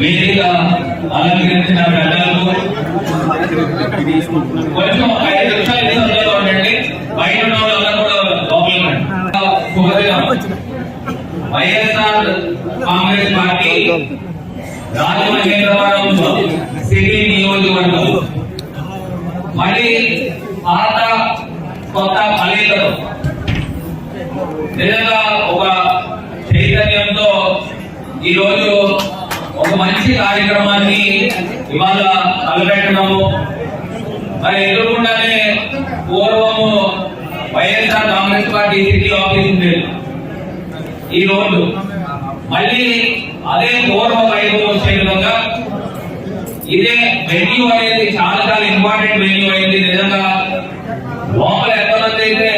వేదిక అలంకరించిన పెద్దలకు కొంచెం ఐదు నిమిషాలు ఈ సందులో ఉండండి? బయట ఉన్న వాళ్ళందరూ కూడా లోపల రండి. YSR Congress party Rajamahendravaram city నియోజకవర్గం. మళ్ళీ పాత కొత్త కలయికలు. నిజంగా ఒక చైతన్యంతో ఈరోజు ఒక మంచి కార్యక్రమాన్ని ఇవాళ తలపెట్టడము మరి ఎదురుకుండానే పూర్వము YSR Congress party city office ఉండేది. ఈ రోజు మళ్ళీ అదే పూర్వ వైభవం వచ్చే విధంగా ఇదే వెన్యూ అనేది చాలా చాలా ఇంపార్టెంట్ వెన్యూ అయింది. నిజంగా లోపల ఎంతమంది అయితే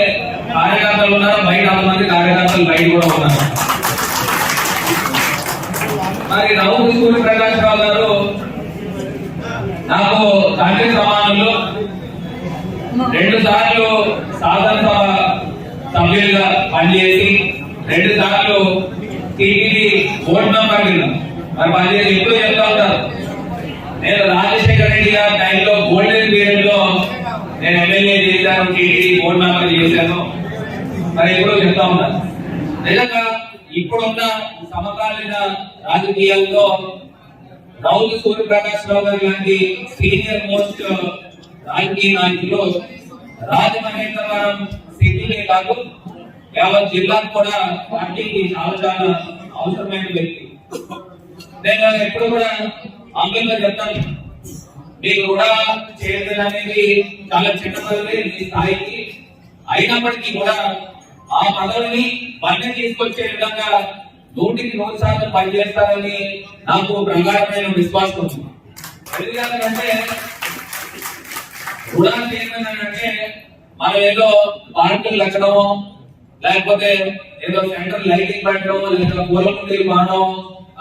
కార్యకర్తలు ఉన్నారో బయట అంతమంది కార్యకర్తలు బయట కూడా ఉన్నారు. మరి రౌత్ సూర్య ప్రకాష్ రావు గారు నాకు తండ్రి సమానంలో రెండు సార్లు శాసనసభ సభ్యులుగా పనిచేసి రెండు సార్లు టీటీడీ బోర్డు మెంబర్ మరి పనిచేసి ఎప్పుడు చెప్తా ఉంటారు. నేను రాజశేఖర రెడ్డి గారి టైంలో గోల్డెన్ పీరియడ్లో నేను ఎమ్మెల్యే చేశాను టీటీడీ బోర్డు మెంబర్ చేశాను మరి ఎప్పుడో చెప్తా ఉన్నారు నిజంగా ఇప్పుడున్న సమకాలీన రాజకీయాల్లో రౌతు సూర్యప్రకాష్ రావు గారు లాంటి సీనియర్ మోస్ట్ రాజకీయ నాయకులు రాజమహేంద్రవరం సిద్ధులే కాదు యావత్ జిల్లాకు కూడా పార్టీకి చాలా చాలా అవసరమైన వ్యక్తి. నేను ఎప్పుడు కూడా అంగంగా చెప్తాను మీకు కూడా చైర్మన్ అనేది చాలా చిన్న పదవి ఈ స్థాయికి అయినప్పటికీ కూడా ఆ పదవిని మళ్ళీ తీసుకొచ్చే విధంగా నూటికి నూరు శాతం పనిచేస్తారని నాకు ప్రగాఢమైన విశ్వాసం ఉంది. ఎందుకంటే రుణాలు చైర్మన్ అంటే మనం ఏదో పార్కులు కట్టడమో లేకపోతే ఏదో సెంటర్ లైటింగ్ పెట్టడం లేదా పూల కుండీలు మానడం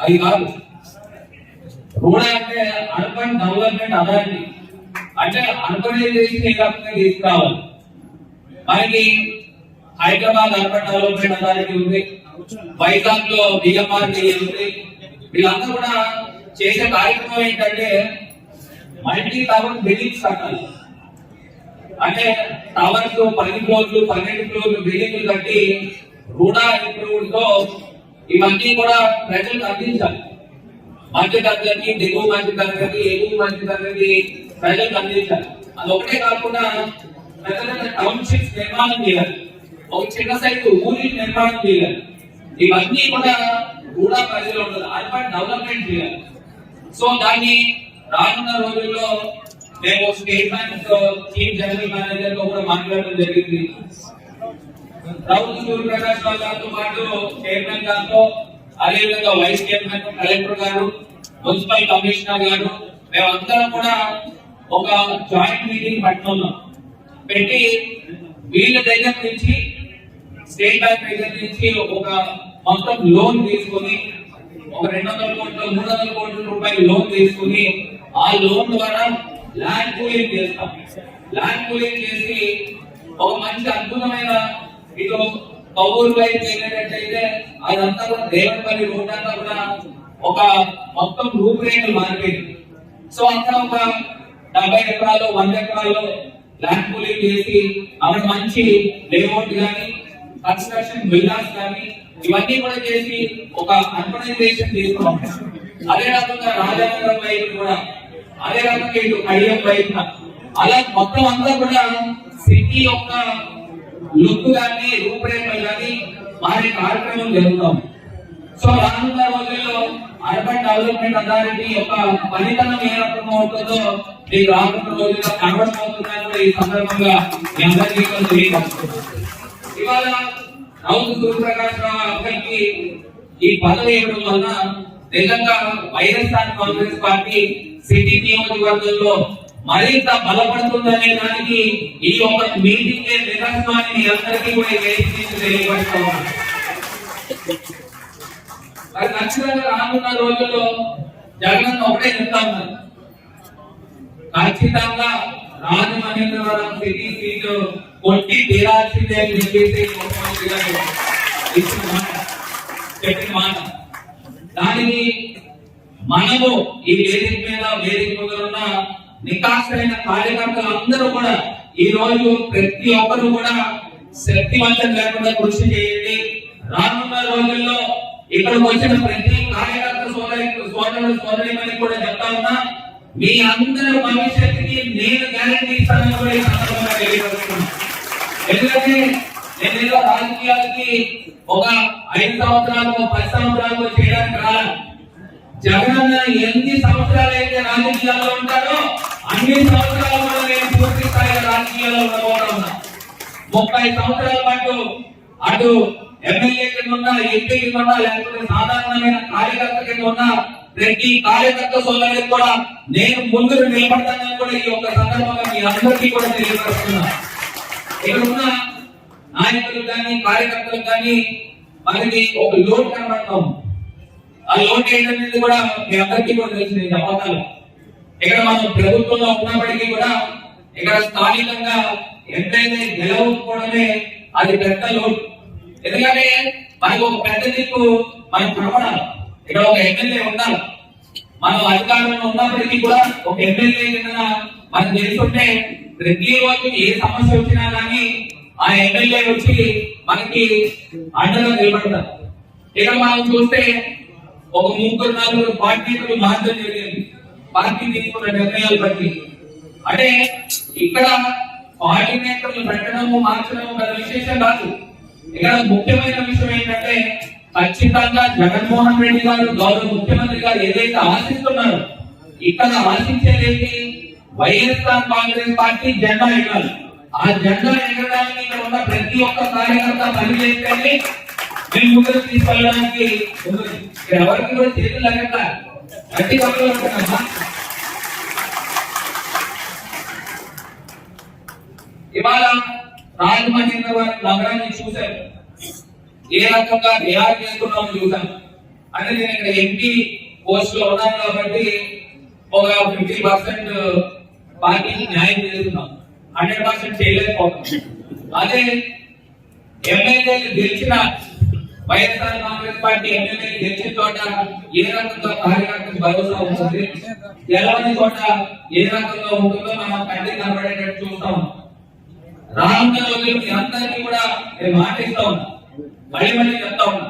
అది కాదు. రూడా అంటే అర్బన్ డెవలప్మెంట్ అథారిటీ అంటే అర్బనైజేషన్ ఏ రకంగా తీసుకురావాలి మనకి హైదరాబాద్ అర్బన్ డెవలప్మెంట్ అథారిటీ ఉంది. వైజాగ్లో బిఎంఆర్ ఉంది. వీళ్ళందరూ కూడా చేసే కార్యక్రమం ఏంటంటే మల్టీ టవర్ బిల్డింగ్స్ కట్టాలి. అంటే టవర్స్ పది ఫ్లోర్లు పన్నెండు ఫ్లోర్లు బిల్డింగ్లు కట్టి రూడా ఇంప్రూవ్తో ఇవన్నీ కూడా ప్రజలకు అందించాలి. మధ్య తరగతి దిగువ మధ్య తరగతి ఎగువ మధ్య తరగతి ప్రజలకు అందించాలి అది ఒకటే కాకుండా పెద్ద పెద్ద టౌన్షిప్స్ నిర్మాణం చేయాలి. ఒక చిన్న సైజు ఊరి నిర్మాణం చేయాలి. ఇవన్నీ కూడా కూడా ప్రజలు ఉండదు. అర్బన్ డెవలప్మెంట్ చేయాలి. సో దాన్ని రానున్న రోజుల్లో మేము స్టేట్ బ్యాంక్ చీఫ్ జనరల్ మేనేజర్తో కూడా మాట్లాడడం జరిగింది. రౌత్ సూర్య ప్రకాష్ రావు గారితో పాటు చైర్మన్ గారితో అదేవిధంగా వైస్ చైర్మన్ కలెక్టర్ గారు మున్సిపల్ కమిషనర్ గారు మేమందరం కూడా ఒక జాయింట్ మీటింగ్ పెట్టుకున్నాం. పెట్టి వీళ్ళ దగ్గర నుంచి స్టేట్ బ్యాంక్ దగ్గర నుంచి ఒక మొత్తం లోన్ తీసుకొని ఒక రెండు వందల కోట్ల మూడు వందల కోట్ల రూపాయలు లోన్ తీసుకుని ఆ లోన్ ద్వారా ల్యాండ్ కూలింగ్ చేస్తాం. ల్యాండ్ కూలింగ్ చేసి ఒక మంచి అద్భుతమైన ఇటు కౌరు వైపు వెళ్ళినట్లయితే అదంతా కూడా దేవరపల్లి రోడ్ అంతా కూడా ఒక మొత్తం రూపురేఖలు మారిపోయింది సో అక్కడ ఒక డెబ్బై ఎకరాలు వంద ఎకరాలు ల్యాండ్ పూలింగ్ చేసి అక్కడ మంచి లేఅవుట్ కానీ కన్స్ట్రక్షన్ బిల్డర్స్ కానీ ఇవన్నీ కూడా చేసి ఒక అర్బనైజేషన్ తీసుకున్నాం. అదే రకంగా రాజానగరం వైపు కూడా అదే రకంగా ఇటు కడియం వైపు అలా మొత్తం అంతా కూడా సిటీ యొక్క లుక్ కానీ రూపురేఖలు కానీ మారే కార్యక్రమం జరుగుతాం. సో రానున్న రోజుల్లో అర్బన్ డెవలప్మెంట్ అథారిటీ యొక్క ఫలితనం ఏ రకంగా ఉంటుందో మీకు రానున్న రోజుల్లో కనబడబోతుందని ఈ సందర్భంగా మీ అందరికీ కూడా తెలియపరుస్తున్నాను ఇవాళ రౌతు సూర్యప్రకాష్ రావు అబ్బాయికి ఈ పదవి ఇవ్వడం వలన నిజంగా వైఎస్ఆర్ కాంగ్రెస్ పార్టీ సిటీ నియోజకవర్గంలో మరింత బలపడుతుందనే దానికి ఈ యొక్క మీటింగ్ నిదర్శనాన్ని మీ అందరికీ కూడా ఈ వేదిక ఉన్నాను. ఖచ్చితంగా రానున్న రోజుల్లో జగన్ ఒకటే చెప్తా ఉన్నారు ఖచ్చితంగా రాజమహేంద్రవరం సిటీ సీట్ కొట్టి తీరాల్సిందే అని చెప్పేసి ముఖ్యమంత్రి గారు ఇచ్చిన మాట చెప్పిన మాట దానికి మనము ఈ వేదిక మీద వేదిక మీద నికాసైన కార్యకర్తలు అందరూ కూడా ఈ రోజు ప్రతి ఒక్కరు కూడా శక్తివంతం లేకుండా కృషి చేయండి. రానున్న రోజుల్లో ఇక్కడికి వచ్చిన ప్రతి కార్యకర్త సోదరి సోదరుడు సోదరి కూడా చెప్తా ఉన్నా మీ అందరి భవిష్యత్తుకి నేను గ్యారంటీ ఇస్తానని కూడా ఈ సందర్భంగా తెలియజేస్తున్నాను ఎందుకంటే నేను ఏదో రాజకీయాలకి ఒక ఐదు సంవత్సరాలు పది సంవత్సరాలు చేయడానికి రాలేదు జగనన్న ఎన్ని సంవత్సరాలు అయితే రాజకీయాల్లో ఉంటారో అన్ని సంవత్సరాలు కూడా నేను పూర్తి స్థాయి రాజకీయాల్లో ఉండబోతా ఉన్నా ముప్పై సంవత్సరాల పాటు అటు ఎమ్మెల్యే కింద ఉన్నా ఎంపీ కింద ఉన్నా లేకపోతే సాధారణమైన కార్యకర్త కింద ఉన్నా ప్రతి కార్యకర్త సోదరులకు కూడా నేను ముందు నిలబడతానని కూడా ఈ యొక్క సందర్భంగా మీ అందరికీ కూడా తెలియపరుస్తున్నా. ఇక్కడ ఉన్న నాయకులు కానీ కార్యకర్తలు కానీ మనకి ఒక లోటు కనబడతాం ఆ లోటు ఏంటనేది కూడా మీ అందరికీ కూడా తెలిసింది. చెప్పగలం ఇక్కడ మనం ప్రభుత్వంలో ఉన్నప్పటికీ కూడా ఇక్కడ స్థానికంగా ఎంతైతే గెలవకపోవడమే అది పెద్ద లోటు. ఎందుకంటే మనకు ఒక పెద్ద దిక్కు మనం కనబడాలి ఇక్కడ ఒక ఎమ్మెల్యే ఉండాలి. మనం అధికారంలో ఉన్నప్పటికీ కూడా ఒక ఎమ్మెల్యే కింద మనం తెలుసుంటే ప్రతి రోజు ఏ సమస్య వచ్చినా కానీ ఆ ఎమ్మెల్యే వచ్చి మనకి అండగా నిలబడతారు. ఇక్కడ మనం చూస్తే ఒక ముగ్గురు నలుగురు పార్టీలు మార్చడం జరిగింది. పార్టీ తీసుకున్న నిర్ణయాలు బట్టి. అంటే ఇక్కడ కోఆర్డినేటర్లు పెట్టడము మార్చడము పెద్ద విశేషం కాదు. ఇక్కడ ముఖ్యమైన విషయం ఏంటంటే ఖచ్చితంగా జగన్మోహన్ రెడ్డి గారు గౌరవ ముఖ్యమంత్రి గారు ఏదైతే ఆశిస్తున్నారో ఇక్కడ ఆశించేది వైఎస్ఆర్ కాంగ్రెస్ పార్టీ జెండా ఎగాలి ఆ జెండా ఎగరడానికి ఇక్కడ ఉన్న ప్రతి ఒక్క కార్యకర్త పని మేము ముందుకు తీసుకెళ్ళడానికి ఎవరికి కూడా చేతులు ఎగట అట్టి పక్కన ఇవాళ రాజమహేంద్రవరం నగరాన్ని చూశారు ఏ రకంగా తయారు చేస్తున్నామో చూసాం అంటే నేను ఇక్కడ ఎంపీ పోస్ట్లో ఉన్నాను కాబట్టి ఒక ఫిఫ్టీ పర్సెంట్ పార్టీకి న్యాయం చేస్తున్నాం హండ్రెడ్ పర్సెంట్ చేయలేకపోతున్నాం అదే ఎమ్మెల్యేలు గెలిచిన వైఎస్ఆర్ కాంగ్రెస్ పార్టీ ఎమ్మెల్యే గెలిచిన చోట ఏ రకంగా కార్యకర్తకు భరోసా ఉంటుంది? గెలవని చోట ఏ రకంగా ఉంటుందో మనం కంటి కనబడేటట్టు చూస్తాం. రానున్న మీ అందరికీ కూడా నేను మాటిస్తా. ఉన్నా మళ్ళీ మళ్ళీ చెప్తా. ఉన్నా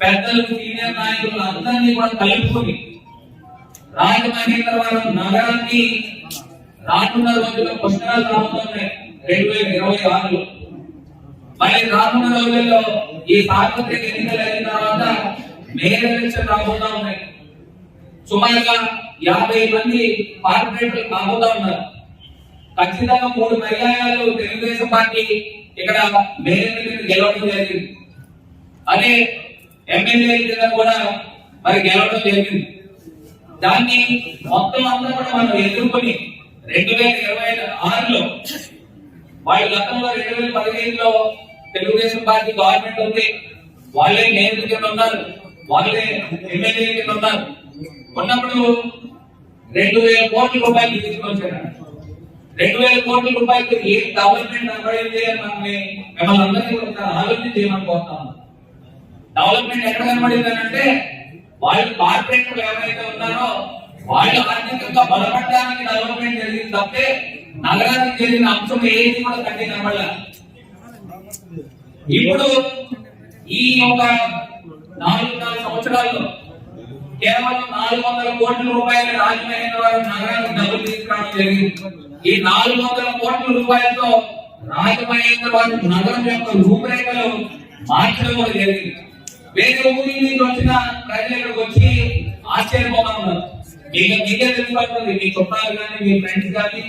పెద్దలు సీనియర్ నాయకులు అందరినీ కూడా కలుపుకొని రాజమహేంద్రవరం నగరాన్ని రానున్న రోజుల్లో పుష్కరాలు రాబోతున్నాయి. రెండు వేల ఇరవై ఆరులో. మరి రానున్న రోజుల్లో ఈ సార్వత్రిక ఎన్నికలు అయిన తర్వాత మేయర్ ఎలక్షన్ రాబోతా ఉన్నాయి. సుమారుగా యాభై మంది కార్పొరేటర్లు కాబోతా ఉన్నారు. ఖచ్చితంగా మూడు పర్యాయాలు తెలుగుదేశం పార్టీ ఇక్కడ మేయర్ ఎన్నికలు గెలవడం జరిగింది. అదే ఎమ్మెల్యేల కింద కూడా మరి గెలవడం జరిగింది. దాన్ని మొత్తం అంతా కూడా మనం ఎదుర్కొని రెండు వేల ఇరవై ఆరులో వాళ్ళు గతంలో రెండు వేల పదిహేనులో తెలుగుదేశం పార్టీ గవర్నమెంట్ ఉంది. వాళ్ళే నేతలు కింద ఉన్నారు. వాళ్ళే ఎమ్మెల్యే కింద ఉన్నారు. ఉన్నప్పుడు రెండు వేల కోట్ల రూపాయలు తీసుకొచ్చారు. రెండు వేల కోట్ల రూపాయలకి ఏ డెవలప్మెంట్ కనబడింది అని మనల్ని? మిమ్మల్ని అందరినీ ఒకసారి ఆలోచన చేయమని కోరుతాం డెవలప్మెంట్ ఎక్కడ కనబడింది అని అంటే వాళ్ళు కార్పొరేటర్లు ఎవరైతే ఉన్నారో వాళ్ళు ఆర్థికంగా బలపడడానికి డెవలప్మెంట్ జరిగింది తప్పితే నగరానికి జరిగిన అంశం ఏది కూడా కంటి కనబడలే ఇప్పుడు ఈ యొక్క నాలుగున్నర సంవత్సరాల్లో కేవలం నాలుగు వందల కోట్ల రూపాయల రాజమహేంద్ర వారి నగరానికి డబ్బులు తీసుకురావడం జరిగింది. ఈ నాలుగు వందల కోట్ల రూపాయలతో రాజమహేంద్ర వారి నగరం యొక్క రూపురేఖలు మార్చడం కూడా జరిగింది. వేరే ఊరి నుంచి వచ్చిన ప్రజలు ఇక్కడికి వచ్చి ఆశ్చర్యపోతా ఉన్నారు. మీకు మీకే తెలుసుకుంటుంది మీ చుట్టాలు కానీ మీ ఫ్రెండ్స్ కానీ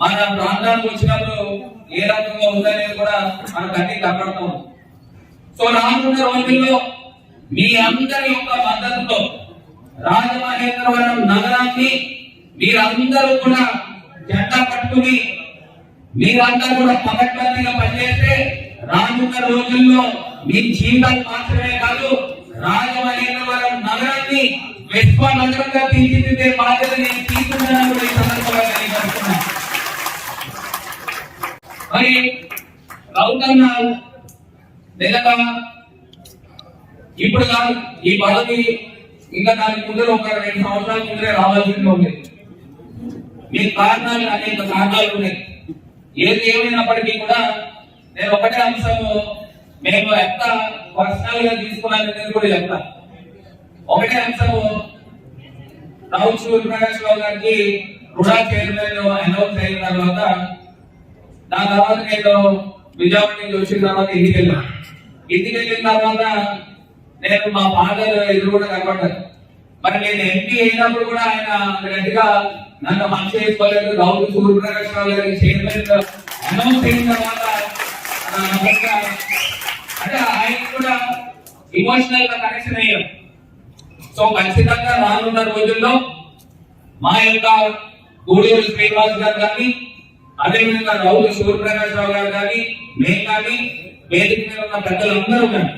మన ప్రాంతానికి వచ్చినప్పుడు ఏ రకంగా ఉందనేది కూడా మనకు అన్ని కనపడతాం సో రానున్న రోజుల్లో మీ అందరి యొక్క మద్దతుతో రాజమహేంద్రవరం నగరాన్ని మీరందరూ కూడా జెండా పట్టుకుని మీరంతా కూడా పకడ్బందీగా పనిచేస్తే రానున్న రోజుల్లో మీ జీవితాలు మాత్రమే కాదు రాజమహేంద్రవరం నగరాన్ని విశ్వ నగరంగా తీర్చిదిద్దే బాధ్యత నేను తీసుకున్నాను కూడా ఈ సందర్భంగా తెలియజేస్తున్నాను మరి రౌతన్న నిజంగా ఇప్పుడు కాదు ఈ పదవి ఇంకా దాని ముందర ఒక రెండు సంవత్సరాల ముందరే రావాల్సింది ఉంది. మీ కారణాలు అనేక కారణాలు ఉన్నాయి. ఏది ఏమైనప్పటికీ కూడా నేను ఒకటే అంశము మేము ఎంత పర్సనల్గా తీసుకున్నానని కూడా చెప్తా. ఒకటే అంశము రావు సూర్యప్రకాష్ రావు గారికి రుణా చైర్మన్ అనౌన్స్ అయిన తర్వాత దాని తర్వాత నేను విజయవాడ నుంచి వచ్చిన తర్వాత ఇంటికి వెళ్ళాను ఇంటికి వెళ్ళిన తర్వాత నేను మా ఫాదర్ ఎదురు కూడా కనబడ్డాను మరి నేను ఎంపీ అయినప్పుడు కూడా ఆయన గట్టిగా నన్ను మంచి చేసుకోలేదు గౌరవ సూర్యప్రకాష్ రావు గారి చైర్మన్ అనౌన్స్ అయిన తర్వాత అంటే ఆయన కూడా ఇమోషనల్గా కనెక్షన్ అయ్యాం సో ఖచ్చితంగా రానున్న రోజుల్లో మా యొక్క గూడూరు శ్రీనివాస్ గారు కానీ అదేవిధంగా రౌతు సూర్యప్రకాష్ రావు గారు కానీ మేము కానీ వేదిక మీద ఉన్న పెద్దలందరూ కానీ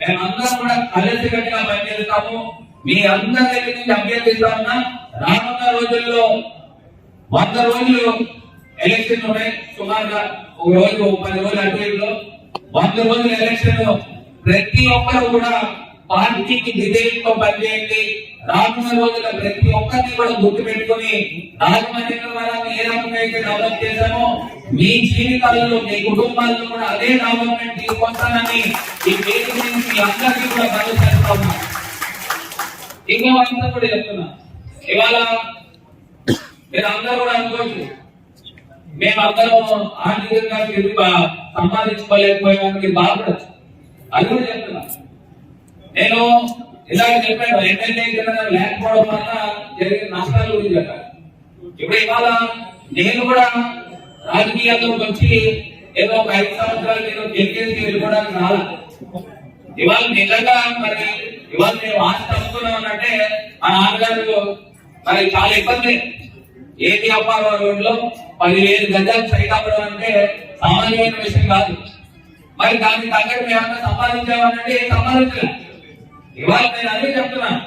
మేమందరం కూడా కలిసి గట్టిగా పనిచేస్తాము. మీ అందరి దగ్గర నుంచి అభ్యర్థిస్తా ఉన్నా రానున్న రోజుల్లో వంద రోజులు ఎలక్షన్ ఉన్నాయి సుమారుగా ఒక రోజు పది రోజులు అటు వంద రోజులు ఎలక్షన్ ప్రతి ఒక్కరు కూడా పార్టీకి విధేయంతో పనిచేయండి రానున్న రోజుల ప్రతి ఒక్కరిని కూడా గుర్తు పెట్టుకుని రాజమండ్రి వారాన్ని ఏ రకంగా అయితే డెవలప్ చేశామో మీ జీవితాలలో మీ కుటుంబాల్లో కూడా అదే డెవలప్మెంట్ తీసుకొస్తానని ఈ పేరు నుంచి మీ అందరికీ కూడా భరోసా చేస్తా ఉన్నా. ఇంకో అంతా కూడా చెప్తున్నా. ఇవాళ మీరు అందరూ కూడా అనుకోవచ్చు మేమందరం ఆర్థికంగా తిరుగు సంపాదించుకోలేకపోయామని బాధపడచ్చు అది కూడా చెప్తున్నా. నేను ఇలాగ చెప్పాను ఎమ్మెల్యే లేకపోవడం వల్ల జరిగిన నష్టాల గురించి చెప్పాను. ఇప్పుడు ఇవాళ నేను కూడా రాజకీయాల్లోకి వచ్చి ఏదో ఒక ఐదు సంవత్సరాలు నేను గెలిచేసి వెళ్ళిపోవడానికి రాలా. ఇవాళ నిజంగా మరి ఇవాళ నేను ఆస్తి అమ్ముకున్నానంటే మా నాన్నగారు మరి చాలా ఇబ్బంది. ఏది అప్పారో రోడ్లో పదివేలు గజాలు సైట్ అమ్మడం అంటే సామాన్యమైన విషయం కాదు. మరి దానికి తగ్గట్టు మేమన్నా సంపాదించామనంటే ఏం సంపాదించలేదు ఇవాళ నేను అదే చెప్తున్నాను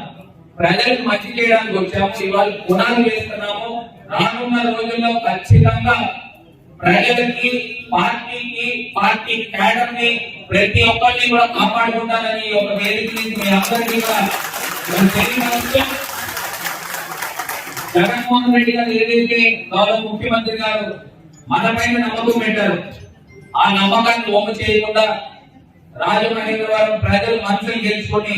ప్రజలకు మంచి చేయడానికి వచ్చాము ఇవాళ పునాది వేస్తున్నాము. రానున్న రోజుల్లో ఖచ్చితంగా ప్రజలకి పార్టీకి పార్టీ క్యాడర్ని ప్రతి ఒక్కరిని కూడా కాపాడుకుంటానని ఒక వేదిక నుంచి మీ అందరికీ కూడా నేను జగన్మోహన్ రెడ్డి గారు ఏదైతే గౌరవ ముఖ్యమంత్రి గారు మన పైన నమ్మకం పెట్టారు ఆ నమ్మకాన్ని ఒమ్ము చేయకుండా రాజమహేంద్రవరం ప్రజలు మనసులు గెలుచుకొని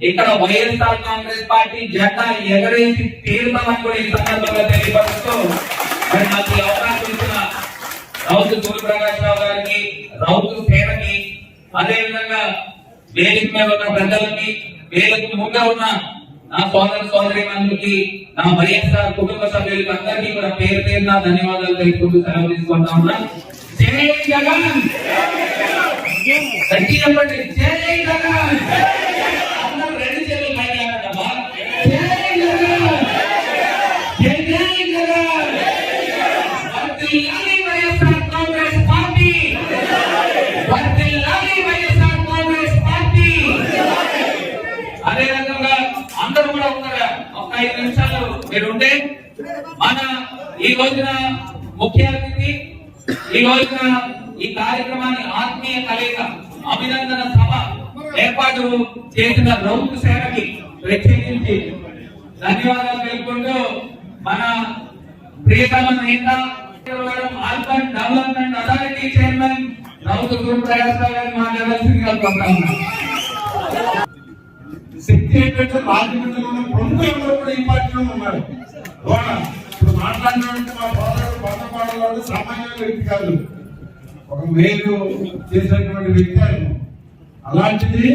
ఇక్కడ వైఎస్ఆర్ కాంగ్రెస్ పార్టీ జెండా ఎగరేసి తీరుతామని కూడా ఈ సందర్భంగా తెలియపరుస్తూ మరి నాకు ఈ అవకాశం ఇచ్చిన రౌతు సూర్యప్రకాశ్రావు గారికి రౌతు సేనకి అదేవిధంగా వేదిక మీద ఉన్న ప్రజలకి వేలకు ముందు ఉన్న నా సోదర సోదరి నా వైఎస్ఆర్ కుటుంబ సభ్యులకి అందరికీ కూడా పేరు పేరున ధన్యవాదాలు తెలుపుకుంటూ సెలవు తీసుకుంటా ఉన్నా. జై జగన్! గట్టి జై జగన్! ఇక్కడ ఉంటే మన ఈ రోజున ముఖ్య అతిథి ఈ రోజున ఈ కార్యక్రమాన్ని ఆత్మీయ కలయిక అభినందన సభ ఏర్పాటు చేసిన రౌత్ సేనకి ప్రత్యేకించి ధన్యవాదాలు తెలుపుకుంటూ మన ప్రియతమ నేత urban development authority chairman Rauth Guru Rao గారిని మాట్లాడాల్సిందిగా కోరుతా శక్తి ఏంటంటే రాజమండ్రిలో ఉన్న ప్రముఖులు కూడా ఈ పార్టీలో ఉన్నారు. ఇప్పుడు మాట్లాడినటువంటి మా సోదరుడు బంధపాడలో సామాన్య వ్యక్తి కాదు. ఒక మేలు చేసినటువంటి వ్యక్తి ఆయన. అలాంటిది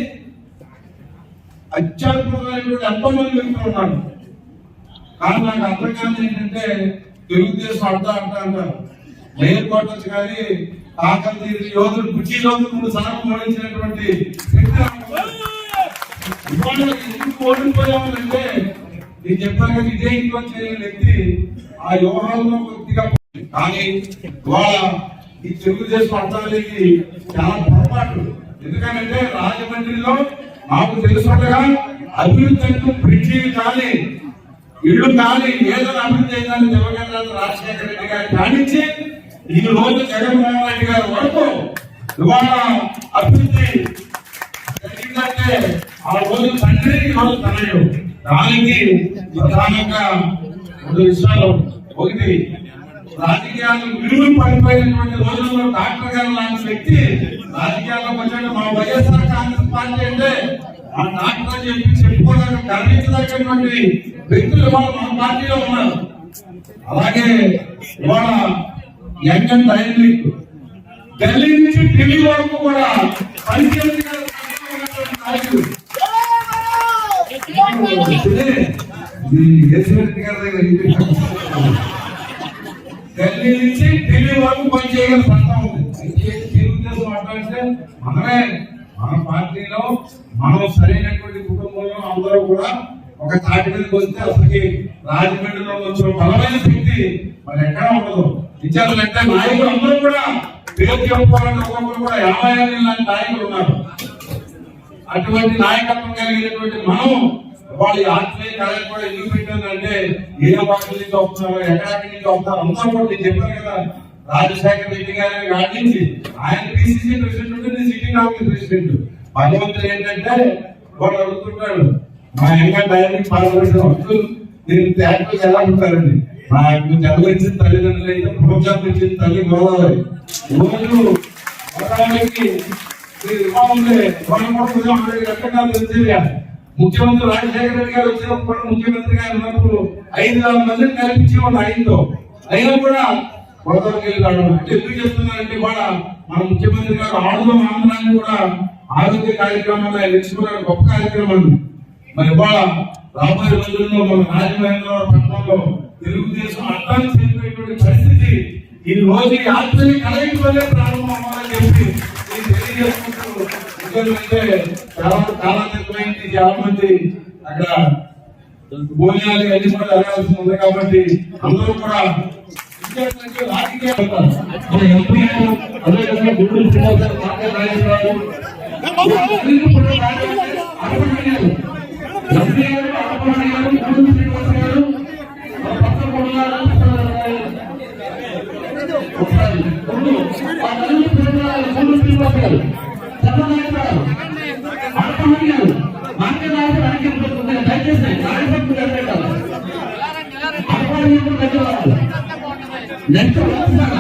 అత్యద్భుతమైనటువంటి ఎంతో మంది వ్యక్తులు ఉన్నారు. కానీ నాకు అర్థం కాదు ఏంటంటే తెలుగుదేశం అర్థం అంటా అంటారు. మేయర్ కోటర్స్ కానీ ఆకలి తీరి యోధులు కుర్చీ యోధులు మూడు సార్లు మోడించినటువంటి వ్యక్తి ఇవాళ ఎందుకు ఓడిపోయామంటే నేను చెప్పాను ఇదే ఇంట్లో చేయని వ్యక్తి ఆ వ్యవహారంలో కొద్దిగా కానీ ఇవాళ ఈ తెలుగుదేశం అర్థాలకి చాలా పొరపాటు ఎందుకంటే రాజమండ్రిలో మాకు తెలుసుండగా అభివృద్ధి అంటూ బ్రిడ్జీలు కానీ ఇల్లు కానీ ఏదో అభివృద్ధి అయిందని జవహర్లాల్ రాజశేఖర రెడ్డి గారు కానించి ఈ రోజు జగన్మోహన్ రెడ్డి గారి వరకు ఇవాళ అభివృద్ధి జరిగిందంటే ఆ రోజు తండ్రి ఈరోజు తనయుడు. దానికి ప్రధానంగా రెండు విషయాలు ఒకటి రాజకీయాలు విలువలు పడిపోయినటువంటి రోజుల్లో డాక్టర్ గారు లాంటి వ్యక్తి రాజకీయాల్లోకి వచ్చాడు. మా వైఎస్ఆర్ కాంగ్రెస్ పార్టీ అంటే ఆ డాక్టర్ అని చెప్పి చెప్పుకోవడానికి గర్వించదగినటువంటి వ్యక్తులు ఇవాళ మన పార్టీలో ఉన్నారు. అలాగే ఇవాళ యంగ్ అండ్ డైనమిక్ ఢిల్లీ నుంచి ఢిల్లీ వరకు కూడా పనిచేసి నాయకుడు గారి దగ్గర ఢిల్లీ నుంచి ఢిల్లీ వరకు పనిచేయగల సత్తా ఉంది తెలుగుదేశం మాట్లాడితే మనమే మన పార్టీలో మనం సరైనటువంటి కుటుంబంలో అందరూ కూడా ఒక తాటి మీదకి వస్తే అసలుకి రాజమండ్రిలో వచ్చిన బలమైన శక్తి మరి ఎక్కడ ఉండదు విచారాలంటే నాయకులు అందరూ కూడా పేరు చెప్పుకోవాలంటే ఒక్కొక్కరు కూడా యాభై ఐదు నాయకులు ఉన్నారు అటువంటి నాయకత్వం కలిగినటువంటి మనం వాళ్ళ ఆత్మీయ కార్యం కూడా ఎందుకు పెట్టారంటే ఏ పార్టీ నుంచి వస్తున్నారు ఎక్కడి నుంచి వస్తున్నారు అందరూ కూడా నేను చెప్పాను కదా. రాజశేఖర రెడ్డి గారిని కాడించి ఆయన పిసిసి ప్రెసిడెంట్ ఉంటే నేను సిటీ కాంగ్రెస్ ప్రెసిడెంట్ భగవంతుడు ఏంటంటే వాడు అడుగుతుంటాడు మా ఇంకా డైరెక్ట్ పాల్గొనడం వద్దు నేను త్యాగం ఎలా ఉంటారండి? నాకు జన్మనిచ్చిన తల్లిదండ్రులు అయితే ప్రోత్సాహం ఇచ్చిన తల్లి గోదావరి రోజు ముఖ్యమంత్రి రాజశేఖర రెడ్డి గారు వచ్చినప్పుడు కూడా ముఖ్యమంత్రి గారు ఉన్నప్పుడు ఐదు వేల మందిని కల్పించి వాళ్ళు ఆయనతో. అయినా కూడా గోదావరికి వెళ్ళాడు అంటే ఎందుకు చెప్తున్నారంటే కూడా మన ముఖ్యమంత్రి గారు ఆడుదాం ఆంధ్రాన్ని కూడా ఆరోగ్య కార్యక్రమాలు ఆయన ఎంచుకున్నారు. గొప్ప కార్యక్రమాన్ని మరి ఇవాళ రాబోయే రోజుల్లో మన రాజమహేంద్రవరం పట్టణంలో తెలుగుదేశం అర్థం చేసినటువంటి పరిస్థితి ఈ రోజు ఈ ఆత్మీయ కలయికలోనే ప్రారంభం అవ్వాలని చెప్పి నేను తెలియజేసుకుంటూ ఎందుకంటే చాలా చాలా చాలా మంది అక్కడ భోజనాలు అన్ని కూడా జరగాల్సి ఉంది కాబట్టి అందరూ కూడా రాజకీయ అదేవిధంగా గారు, కూడా గుండూరు శ్రీనివాస్ గారు, చంద్రబాబు గారు, ఆడపడుతున్నారు గారు, మార్కెట్ రాజు దయచేసి. రాజభక్తులు నిలబెట్టాలి. ఆడపడుతున్నారు దగ్గర నెక్స్ట్ వస్తున్నారు.